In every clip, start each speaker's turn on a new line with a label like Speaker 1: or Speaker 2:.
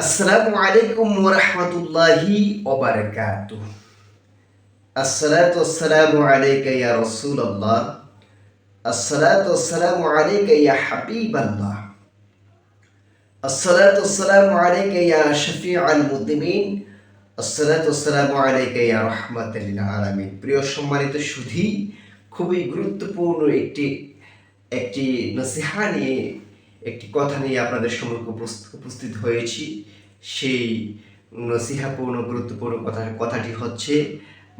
Speaker 1: আসসালামু আলাইকুম ওরহমতুল্লাহি ওবারকাতুহ আসসালাতু আসসালামু আলাইকা ইয়া রাসূলুল্লাহ। আসসালাতু আসসালামু আলাইকা ইয়া হাবিবাল্লাহ। আসসালাতু আসসালামু আলাইকা ইয়া শফিউল মুদনিমিন আসসালাতু প্রিয় সম্মানিত সুধী, খুবই গুরুত্বপূর্ণ একটি একটি নসিহা নিয়ে একটি কথা নিয়ে আপনাদের সম্মুখে উপস্থিত হয়েছি। সেই নসিহাপূর্ণ গুরুত্বপূর্ণ কথা কথাটি হচ্ছে,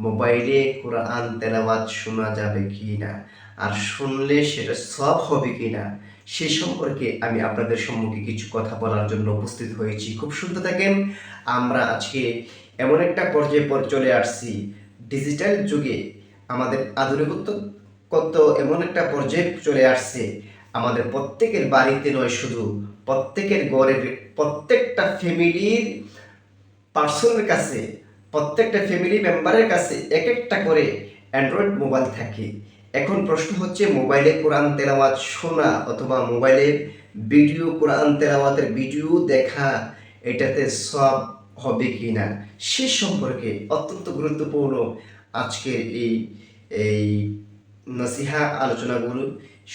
Speaker 1: মোবাইলে কোরআন তেলাওয়াত শোনা যাবে কি না আর শুনলে সেটা সব হবে কি না সে সম্পর্কে আমি আপনাদের সম্মুখে কিছু কথা বলার জন্য উপস্থিত হয়েছি। খুব শুনতে থাকেন, আমরা আজকে এমন একটা পর্যায়ে পর চলে আসছি। ডিজিটাল যুগে আমাদের আধুনিকত্ব কত এমন একটা পর্যায়ে চলে আসছে। আমাদের প্রত্যেকের বাড়িতে নয়, শুধু প্রত্যেকের ঘরের প্রত্যেকটা ফ্যামিলির পার্সনের কাছে, প্রত্যেকটা ফ্যামিলি মেম্বারের কাছে এক একটা করে অ্যান্ড্রয়েড মোবাইল থাকে। এখন প্রশ্ন হচ্ছে, মোবাইলে কোরআন তেলাওয়াত শোনা অথবা মোবাইলের ভিডিও, কোরআন তেলাওয়াতের ভিডিও দেখা, এটাতে সব হবে কি না, সে সম্পর্কে অত্যন্ত গুরুত্বপূর্ণ আজকের এই এই নসিহা আলোচনাগুলো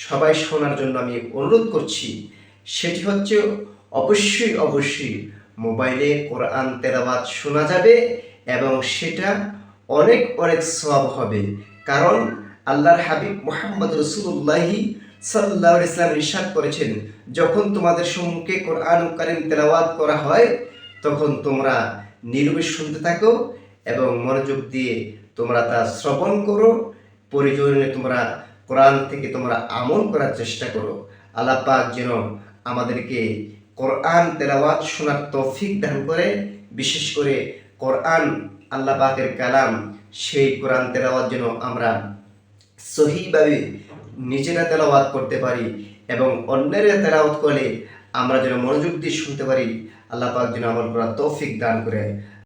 Speaker 1: সবাই শোনার জন্য আমি অনুরোধ করছি। সেটি হচ্ছে, অবশ্যই অবশ্যই মোবাইলে কোরআন তেলাওয়াত শোনা যাবে এবং সেটা অনেক অনেক সব হবে। কারণ আল্লাহর হাবিব মোহাম্মদ রসুল্লাহি সাল্লাহ ইসলাম ইরশাদ করেছেন, যখন তোমাদের সম্মুখে কোরআন কারিম তেলাওয়াত করা হয়, তখন তোমরা নীরবে শুনতে থাকো এবং মনোযোগ দিয়ে তোমরা তা শ্রবণ করো। প্রয়োজনে তোমরা কোরআন থেকে তোমরা আমল করার চেষ্টা করো। আল্লাহ পাক যেন আমাদেরকে কোরআন তেলাওয়াত শোনার তৌফিক দান করে। বিশেষ করে কোরআন, আল্লাহ পাকের কালাম, সেই কোরআন তেলাওয়াত যেন আমরা সহিভাবে নিজেরা তেলাওয়াত করতে পারি এবং অন্যের তেলাওয়াত করলে আমরা যেন মনোযোগ দিয়ে শুনতে পারি। আল্লাহ পাক যেন আমল করার তৌফিক দান করে।